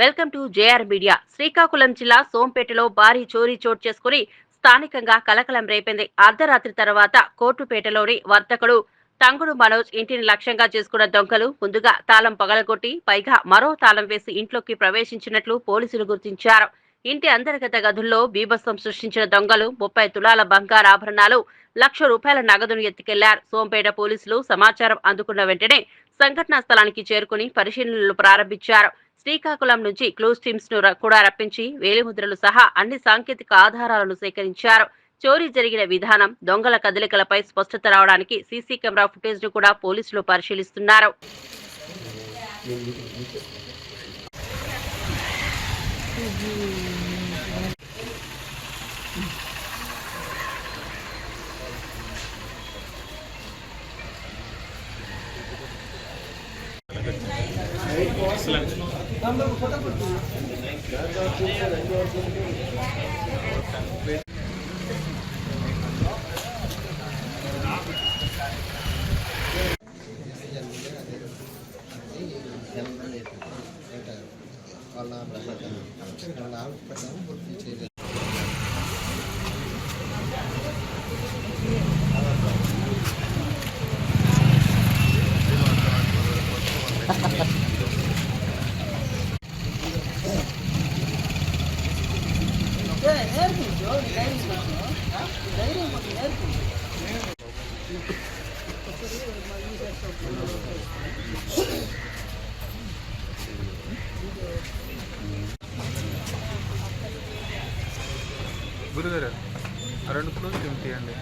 Welcome to JR media. Srikakulam జిల్లా సోంపేటలో భారీ చోరీ చోటు చేసుకుని స్థానికంగా కలకలం రేపింది. అర్ధరాత్రి తర్వాత కోర్టుపేటలోని వర్తకుడు తంగుడు మనోజ్ ఇంటిని లక్ష్యంగా చేసుకున్న దొంగలు ముందుగా తాళం పగలగొట్టి పైగా మరో తాళం వేసి ఇంట్లోకి ప్రవేశించినట్లు పోలీసులు గుర్తించారు. ఇంటి అంతర్గత గదుల్లో బీభత్సం సృష్టించిన దొంగలు ముప్పై తులాల బంగారు ఆభరణాలు లక్ష రూపాయల నగదును ఎత్తుకెళ్ళారు. సోంపేట పోలీసులు సమాచారం అందుకున్న వెంటనే సంఘటనా స్థలానికి చేరుకుని పరిశీలనలు ప్రారంభించారు. శ్రీకాకుళం నుంచి క్లూస్ టీమ్స్ను కూడా రప్పించి వేలిముద్రలు సహా అన్ని సాంకేతిక ఆధారాలను సేకరించారు. చోరీ జరిగిన విధానం దొంగల కదలికలపై స్పష్టత రావడానికి సీసీ కెమెరా ఫుటేజ్ను కూడా పోలీసులు పరిశీలిస్తున్నారు. వాళ్ళ వాళ్ళ ఆవిడ ప్రకారం పూర్తి చేయలేదు గురుగారు ఆ రెండు క్లోజ్ తీయండి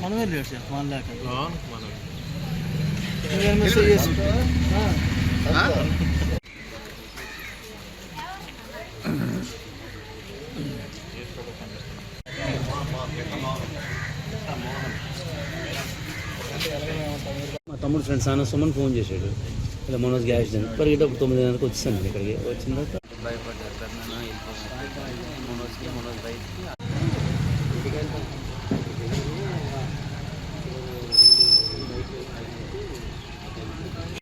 మనమే లేట్ సార్ వన్ ల్యాక్ మీరు మెసేజ్ చేసి మా తమ్ముడు ఫ్రెండ్స్ ఆయన సుమన్ ఫోన్ చేశాడు. ఇలా మనోజ్ గ్యాస్ పరిగెట్టప్పుడు తొమ్మిది గంటలకు వచ్చేసాను ఇక్కడికి. వచ్చిన తర్వాత భయపడ్డారు సార్ నేను వెళ్ళిపోయాను మనోజ్కి మనోజ్ బైక్కి